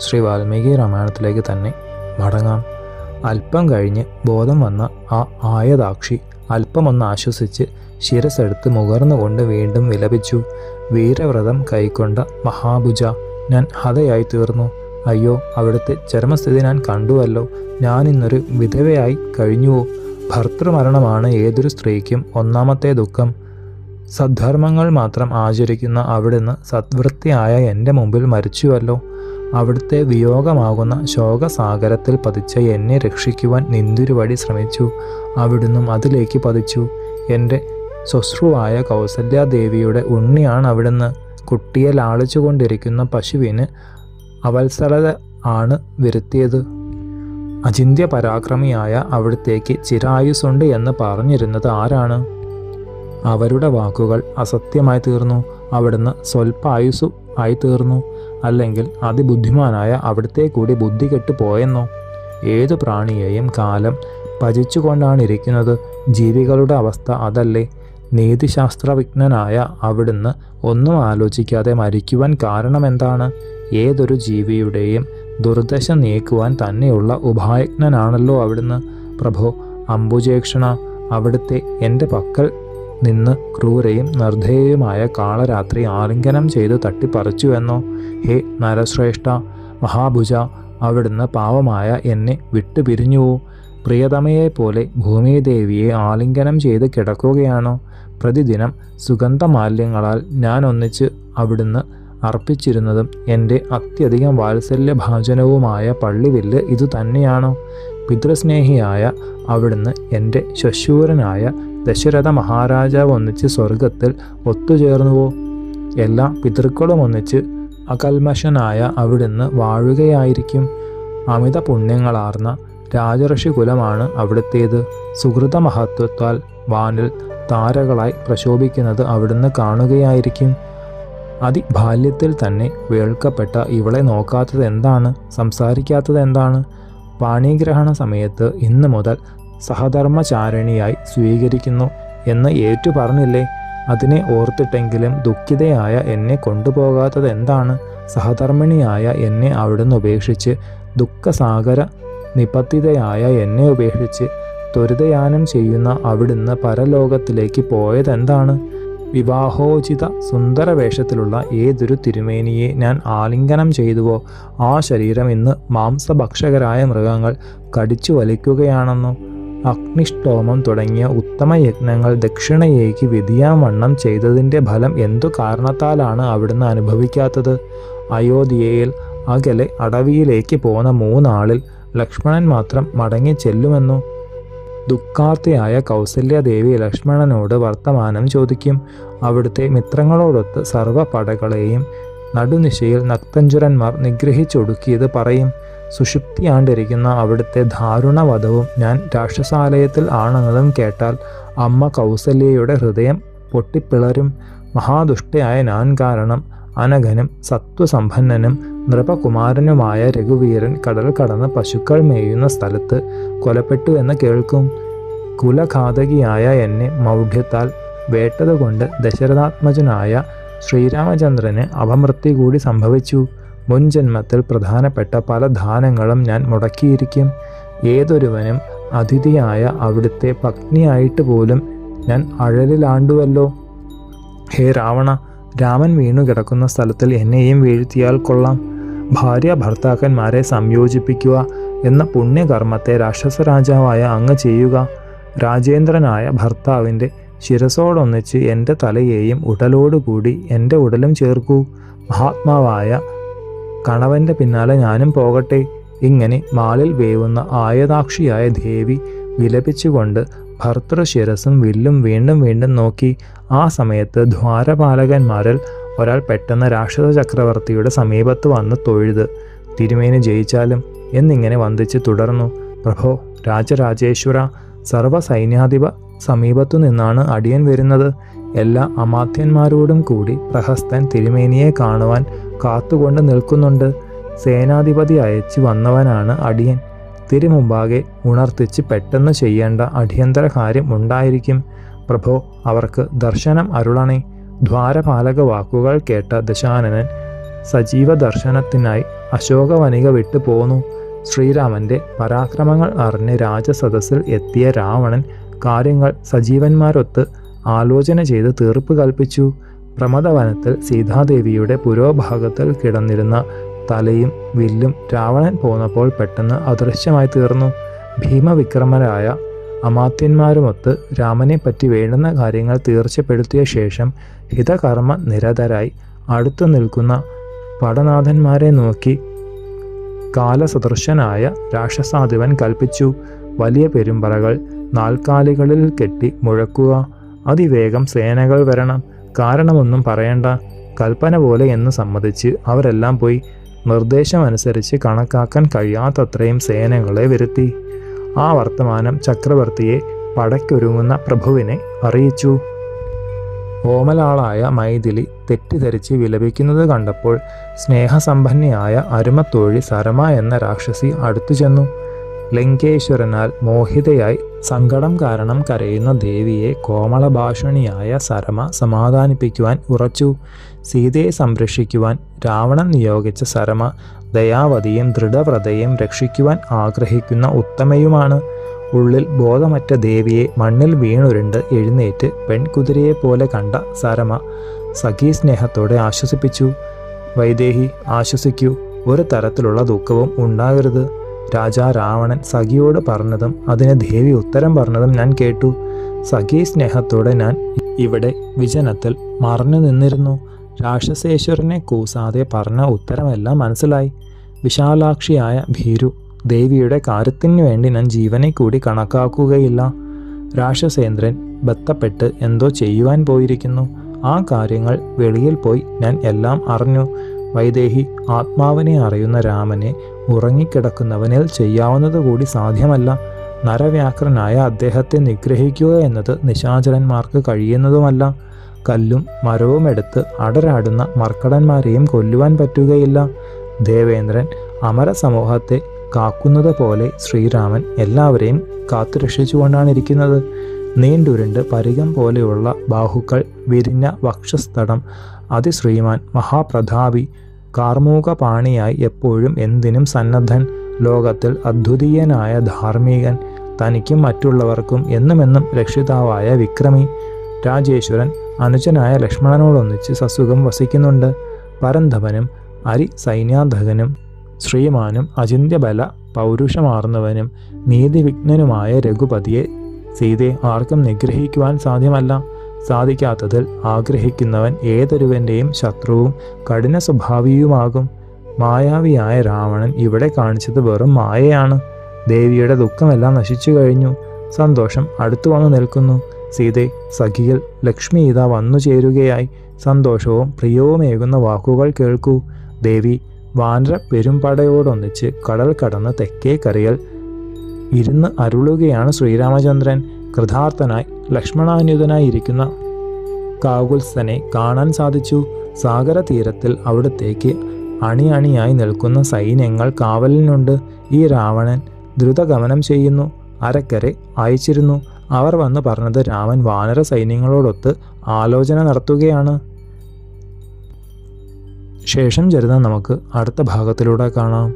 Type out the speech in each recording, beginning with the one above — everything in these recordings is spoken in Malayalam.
ശ്രീ വാൽമീകി രാമായണത്തിലേക്ക് തന്നെ മടങ്ങാം. അല്പം കഴിഞ്ഞ് ബോധം വന്ന ആ ആയതാക്ഷി അല്പമൊന്ന് ആശ്വസിച്ച് ശിരസെടുത്ത് മുകർന്നുകൊണ്ട് വീണ്ടും വിലപിച്ചു. വീരവ്രതം കൈക്കൊണ്ട മഹാഭുജ ഞാൻ ഹതയായി തീർന്നു. അയ്യോ അവിടുത്തെ ചരമസ്ഥിതി ഞാൻ കണ്ടുവല്ലോ. ഞാൻ ഇന്നൊരു വിധവയായി കഴിഞ്ഞുവോ? ഭർത്തൃമരണമാണ് ഏതൊരു സ്ത്രീക്കും ഒന്നാമത്തെ ദുഃഖം. സദ്ധർമ്മങ്ങൾ മാത്രം ആചരിക്കുന്ന അവിടുന്ന് സദ്വൃത്തിയായ എന്റെ മുമ്പിൽ മരിച്ചുവല്ലോ. അവിടുത്തെ വിയോഗമാകുന്ന ശോകസാഗരത്തിൽ പതിച്ച എന്നെ രക്ഷിക്കുവാൻ നിന്തിരുവടി ശ്രമിച്ചു. അവിടുന്നും അതിലേക്ക് പതിച്ചു. എന്റെ ശ്വശ്രുവായ കൗസല്യാദേവിയുടെ ഉണ്ണിയാണ് അവിടുന്ന്. കുട്ടിയെ ലാളിച്ചുകൊണ്ടിരിക്കുന്ന പശുവിന് അവത്സലത ആണ് വരുത്തിയത്. അചിന്ത്യ പരാക്രമിയായ അവിടത്തേക്ക് ചിരായുസുണ്ട് എന്ന് പറഞ്ഞിരുന്നത് ആരാണ്? അവരുടെ വാക്കുകൾ അസത്യമായി തീർന്നു. അവിടുന്ന് സ്വൽപ്പായുസു ആയി തീർന്നു അല്ലെങ്കിൽ അതിബുദ്ധിമാനായ അവിടുത്തെ കൂടി ബുദ്ധി കെട്ടുപോയെന്നോ ഏതു പ്രാണിയെയും കാലം ഭജിച്ചുകൊണ്ടാണ് ഇരിക്കുന്നത് ജീവികളുടെ അവസ്ഥ അതല്ലേ? നീതിശാസ്ത്ര നീതിശാസ്ത്രവിജ്ഞനായ അവിടുന്ന് ഒന്നും ആലോചിക്കാതെ മരിക്കുവാൻ കാരണമെന്താണ്? ഏതൊരു ജീവിയുടെയും ദുർദശ നീക്കുവാൻ തന്നെയുള്ള ഉപായജ്ഞനാണല്ലോ അവിടുന്ന്. പ്രഭോ അംബുജേക്ഷണ അവിടുത്തെ എന്റെ പക്കൽ നിന്ന് ക്രൂരയും നിർദ്ധേയയുമായ കാളരാത്രി ആലിംഗനം ചെയ്ത് തട്ടിപ്പറിച്ചുവെന്നോ? ഹേ നരശ്രേഷ്ഠ മഹാഭുജ അവിടുന്ന് പാവമായ എന്നെ വിട്ടുപിരിഞ്ഞുവോ? പ്രിയതമയെപ്പോലെ ഭൂമിദേവിയെ ആലിംഗനം ചെയ്ത് കിടക്കുകയാണോ? പ്രതിദിനം സുഗന്ധമാല്യങ്ങളാൽ ഞാൻ ഒന്നിച്ച് അവിടുന്ന് അർപ്പിച്ചിരുന്നതും എന്റെ അത്യധികം വാത്സല്യഭാജനവുമായ പള്ളിവില്ല് ഇതു തന്നെയാണോ പിതൃസ്നേഹിയായ അവിടുന്ന് എന്റെ ശശൂരനായ ദശരഥ മഹാരാജാവ് ഒന്നിച്ച് സ്വർഗത്തിൽ ഒത്തുചേർന്നുവോ? എല്ലാ പിതൃക്കളും ഒന്നിച്ച് അകൽമഷനായ അവിടുന്ന് വാഴുകയായിരിക്കും. അമിത പുണ്യങ്ങളാർന്ന രാജഋഷി കുലമാണ് അവിടുത്തേത്. സുഹൃത മഹത്വത്താൽ വാനിൽ താരകളായി പ്രശോഭിക്കുന്നത് അവിടുന്ന് കാണുകയായിരിക്കും. അതിബാല്യത്തിൽ തന്നെ വേൾക്കപ്പെട്ട ഇവളെ നോക്കാത്തത് എന്താണ് സംസാരിക്കാത്തത് എന്താണ് പാണിഗ്രഹണ സമയത്ത് ഇന്ന് മുതൽ സഹധർമ്മചാരിണിയായി സ്വീകരിക്കുന്നു എന്ന് ഏറ്റു പറഞ്ഞില്ലേ അതിനെ ഓർത്തിട്ടെങ്കിലും ദുഃഖിതയായ എന്നെ കൊണ്ടുപോകാത്തത് എന്താണ്? സഹധർമ്മിണിയായ എന്നെ അവിടുന്ന് ഉപേക്ഷിച്ച് ദുഃഖസാഗര നിപത്തിതയായ എന്നെ ഉപേക്ഷിച്ച് ത്വരിതയാനം ചെയ്യുന്ന അവിടുന്ന് പരലോകത്തിലേക്ക് പോയതെന്താണ്? വിവാഹോചിത സുന്ദര വേഷത്തിലുള്ള ഏതൊരു തിരുമേനിയെ ഞാൻ ആലിംഗനം ചെയ്തുവോ ആ ശരീരം ഇന്ന് മാംസഭക്ഷകരായ മൃഗങ്ങൾ കടിച്ചു വലിക്കുകയാണെന്നോ? അഗ്നിഷ്ടോമം തുടങ്ങിയ ഉത്തമ യജ്ഞങ്ങൾ ദക്ഷിണയേക്ക് വണ്ണം ചെയ്തതിന്റെ ഫലം എന്തു കാരണത്താലാണ് അവിടുന്ന് അനുഭവിക്കാത്തത്? അയോധ്യയിൽ അകലെ അടവിയിലേക്ക് പോന്ന മൂന്നാളിൽ ലക്ഷ്മണൻ മാത്രം മടങ്ങി ചെല്ലുമെന്നോ ദുഃഖാർത്തിയായ കൗസല്യദേവി ലക്ഷ്മണനോട് വർത്തമാനം ചോദിക്കും. അവിടുത്തെ മിത്രങ്ങളോടൊത്ത് സർവ പടകളെയും നടുനിശയിൽ നക്തഞ്ചുരന്മാർ നിഗ്രഹിച്ചൊടുക്കിയത് പറയും. സുഷുപ്തിയാണ്ടിരിക്കുന്ന അവിടുത്തെ ദാരുണവധവും ഞാൻ രാക്ഷസാലയത്തിൽ ആണെന്നതും കേട്ടാൽ അമ്മ കൗസല്യയുടെ ഹൃദയം പൊട്ടിപ്പിളരും. മഹാദുഷ്ടയായ ഞാൻ കാരണം അനഘനും സത്വസമ്പന്നനും നൃപകുമാരനുമായ രഘുവീരൻ കടൽ കടന്ന് പശുക്കൾ മേയുന്ന സ്ഥലത്ത് കൊലപ്പെട്ടു എന്ന് കേൾക്കും. കുലഘാതകിയായ എന്നെ മൗഢ്യത്താൽ വേട്ടതുകൊണ്ട് ദശരഥാത്മജനായ ശ്രീരാമചന്ദ്രന് അപമൃത്യു കൂടി സംഭവിച്ചു. മുൻജന്മത്തിൽ പ്രധാനപ്പെട്ട പല ധാനങ്ങളും ഞാൻ മുടക്കിയിരിക്കും. ഏതൊരുവനും അതിഥിയായ അവിടുത്തെ പത്നിയായിട്ട് പോലും ഞാൻ അഴലിലാണ്ടുവല്ലോ. ഹേ രാവണ രാമൻ വീണു കിടക്കുന്ന സ്ഥലത്തിൽ എന്നെയും വീഴ്ത്തിയാൽ കൊള്ളാം. ഭാര്യ ഭർത്താക്കന്മാരെ സംയോജിപ്പിക്കുക എന്ന പുണ്യകർമ്മത്തെ രാക്ഷസ രാജാവായ അങ്ങ് ചെയ്യുക. രാജേന്ദ്രനായ ഭർത്താവിന്റെ ശിരസോടൊന്നിച്ച് എന്റെ തലയെയും ഉടലോടുകൂടി എന്റെ ഉടലും ചേർക്കൂ. മഹാത്മാവായ കണവന്റെ പിന്നാലെ ഞാനും പോകട്ടെ. ഇങ്ങനെ മാളിൽ വേവുന്ന ആയതാക്ഷിയായ ദേവി വിലപിച്ചുകൊണ്ട് ഭർത്തൃശിരസും വില്ലും വീണ്ടും വീണ്ടും നോക്കി. ആ സമയത്ത് ദ്വാരപാലകന്മാരിൽ ഒരാൾ പെട്ടെന്ന് രാക്ഷസ ചക്രവർത്തിയുടെ സമീപത്ത് വന്ന് തൊഴുത് തിരുമേനി ജയിച്ചാലും എന്നിങ്ങനെ വന്ദിച്ച് തുടർന്നു. പ്രഭോ രാജരാജേശ്വര സർവ സൈന്യാധിപ സമീപത്തു നിന്നാണ് അടിയൻ വരുന്നത്. എല്ലാ അമാത്യന്മാരോടും കൂടി പ്രഹസ്തൻ തിരുമേനിയെ കാണുവാൻ കാത്തുകൊണ്ട് നിൽക്കുന്നുണ്ട്. സേനാധിപതി അയച്ചു വന്നവനാണ് അടിയൻ. തിരുമുമ്പാകെ ഉണർത്തിച്ച് പെട്ടെന്ന് ചെയ്യേണ്ട അടിയന്തര കാര്യം ഉണ്ടായിരിക്കും. പ്രഭോ അവർക്ക് ദർശനം അരുളണേ. ദ്വാരപാലക വാക്കുകൾ കേട്ട ദശാനനൻ സജീവ ദർശനത്തിനായി അശോകവനിക വിട്ടു പോന്നു. ശ്രീരാമന്റെ പരാക്രമങ്ങൾ അറിഞ്ഞ് രാജസദസ്സിൽ എത്തിയ രാവണൻ കാര്യങ്ങൾ സജീവന്മാരൊത്ത് ആലോചന ചെയ്ത് തീർപ്പ് കൽപ്പിച്ചു. പ്രമദവനത്തിൽ സീതാദേവിയുടെ പുരോഭാഗത്തിൽ കിടന്നിരുന്ന തലയും വില്ലും രാവണൻ പോന്നപ്പോൾ പെട്ടെന്ന് അദൃശ്യമായി തീർന്നു. ഭീമവിക്രമരായ അമാത്യന്മാരുമൊത്ത് രാമനെപ്പറ്റി വേണ്ടുന്ന കാര്യങ്ങൾ തീർച്ചപ്പെടുത്തിയ ശേഷം ഹിതകർമ്മ നിരതരായി അടുത്തു നിൽക്കുന്ന പടനാഥന്മാരെ നോക്കി കാലസദൃശനായ രാക്ഷസാധിപൻ കൽപ്പിച്ചു. വലിയ പെരുമ്പറകൾ നാൽക്കാലികളിൽ കെട്ടി മുഴക്കുക. അതിവേഗം സേനകൾ വരണം. കാരണമൊന്നും പറയണ്ട. കൽപ്പന പോലെ എന്ന് സമ്മതിച്ച് അവരെല്ലാം പോയി. നിർദ്ദേശമനുസരിച്ച് കണക്കാക്കാൻ കഴിയാത്തത്രയും സേനകളെ വരുത്തി. ആ വർത്തമാനം ചക്രവർത്തിയെ പടയ്ക്കൊരുങ്ങുന്ന പ്രഭുവിനെ അറിയിച്ചു. ഓമലാളായ മൈഥിലി തെറ്റിദ്ധരിച്ച് വിലപിക്കുന്നത് കണ്ടപ്പോൾ സ്നേഹസമ്പന്നയായ അരുമത്തോഴി സരമ എന്ന രാക്ഷസി അടുത്തു ചെന്നു ലങ്കേശ്വരനാൽ മോഹിതയായി സങ്കടം കാരണം കരയുന്ന ദേവിയെ കോമളഭാഷണിയായ സരമ സമാധാനിപ്പിക്കുവാൻ ഉറച്ചു. സീതയെ സംരക്ഷിക്കുവാൻ രാവണൻ നിയോഗിച്ച സരമ ദയാവതിയും ദൃഢവ്രതയും രക്ഷിക്കുവാൻ ആഗ്രഹിക്കുന്ന ഉത്തമയുമാണ്. ഉള്ളിൽ ബോധമറ്റ ദേവിയെ മണ്ണിൽ വീണുരുണ്ട് എഴുന്നേറ്റ് പെൺകുതിരയെ പോലെ കണ്ട സരമ സഖീ സ്നേഹത്തോടെ ആശ്വസിപ്പിച്ചു. വൈദേഹി ആശ്വസിക്കൂ. ഒരു തരത്തിലുള്ള ദുഃഖവും ഉണ്ടാകരുത്. രാജാ രാവണൻ സഖിയോട് പറഞ്ഞതും അതിന് ദേവി ഉത്തരം പറഞ്ഞതും ഞാൻ കേട്ടു. സഖി സ്നേഹത്തോടെ ഞാൻ ഇവിടെ വിജനത്തിൽ മറഞ്ഞു നിന്നിരുന്നു. രാക്ഷസേശ്വരനെ കൂസാതെ പറഞ്ഞ ഉത്തരമെല്ലാം മനസ്സിലായി. വിശാലാക്ഷിയായ ഭീരു ദേവിയുടെ കാര്യത്തിനു വേണ്ടി ഞാൻ ജീവനെ കൂടി കണക്കാക്കുകയില്ല. രാക്ഷസേന്ദ്രൻ ബന്ധപ്പെട്ട് എന്തോ ചെയ്യുവാൻ പോയിരിക്കുന്നു. ആ കാര്യങ്ങൾ വെളിയിൽ പോയി ഞാൻ എല്ലാം അറിഞ്ഞു. വൈദേഹി ആത്മാവിനെ അറിയുന്ന രാമനെ ഉറങ്ങിക്കിടക്കുന്നവനിൽ ചെയ്യാവുന്നത് കൂടി സാധ്യമല്ല. നരവ്യാക്രനായ അദ്ദേഹത്തെ നിഗ്രഹിക്കുക എന്നത് നിശാചരന്മാർക്ക് കഴിയുന്നതുമല്ല. കല്ലും മരവും എടുത്ത് അടരാടുന്ന മർക്കടന്മാരെയും കൊല്ലുവാൻ പറ്റുകയില്ല. ദേവേന്ദ്രൻ അമരസമൂഹത്തെ കാക്കുന്നത് പോലെ ശ്രീരാമൻ എല്ലാവരെയും കാത്തുരക്ഷിച്ചുകൊണ്ടാണ് ഇരിക്കുന്നത് നീണ്ടുരുണ്ട് പരികം പോലെയുള്ള ബാഹുക്കൾ വിരിഞ്ഞ വക്ഷസ്ഥടം. അതിശ്രീമാൻ മഹാപ്രതാപി കാർമൂകപാണിയായി എപ്പോഴും എന്തിനും സന്നദ്ധൻ. ലോകത്തിൽ അദ്വിതീയനായ ധാർമ്മികൻ തനിക്കും മറ്റുള്ളവർക്കും എന്നുമെന്നും രക്ഷിതാവായ വിക്രമി രാജേശ്വരൻ അനുജനായ ലക്ഷ്മണനോടൊന്നിച്ച് സസുഖം വസിക്കുന്നുണ്ട്. പരന്ധവനും അരി സൈന്യാധകനും ശ്രീമാനും അചിന്യബല പൗരുഷമാർന്നവനും നീതിവിഘ്നനുമായ രഘുപതിയെ സീതയെ ആർക്കും നിഗ്രഹിക്കുവാൻ സാധ്യമല്ല. സാധിക്കാത്തതിൽ ആഗ്രഹിക്കുന്നവൻ ഏതൊരുവന്റെയും ശത്രുവും കഠിന സ്വഭാവിയുമാകും മായാവിയായ രാവണൻ ഇവിടെ കാണിച്ചത് വെറും മായയാണ്. ദേവിയുടെ ദുഃഖമെല്ലാം നശിച്ചു കഴിഞ്ഞു. സന്തോഷം അടുത്തു വന്നു നിൽക്കുന്നു. സീതെ സഖിയിൽ ലക്ഷ്മി ഇതാ വന്നു ചേരുകയായി. സന്തോഷവും പ്രിയവുമേകുന്ന വാക്കുകൾ കേൾക്കൂ. ദേവി വാനര പെരുമ്പടയോടൊന്നിച്ച് കടൽ കടന്ന് തെക്കേ കരയിൽ ഇരുന്ന് അരുളുകയാണ് ശ്രീരാമചന്ദ്രൻ. കൃതാർത്ഥനായി ലക്ഷ്മണാന്യുതനായിരിക്കുന്ന കാകുത്സനെ കാണാൻ സാധിച്ചു. സാഗര തീരത്തിൽ അവിടത്തേക്ക് അണി അണിയായി നിൽക്കുന്ന സൈന്യങ്ങൾ കാവലിനുണ്ട്. ഈ രാവണൻ ദ്രുതഗമനം ചെയ്യുന്നു. അരക്കരെ അയച്ചിരുന്നു. അവർ വന്ന് പറഞ്ഞത് രാമൻ വാനര സൈന്യങ്ങളോടൊത്ത് ആലോചന നടത്തുകയാണ്. ശേഷം ചരിത നമുക്ക് അടുത്ത ഭാഗത്തിലൂടെ കാണാം.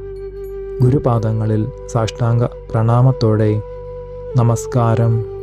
ഗുരുപാദങ്ങളിൽ സാഷ്ടാംഗ പ്രണാമത്തോടെ നമസ്കാരം.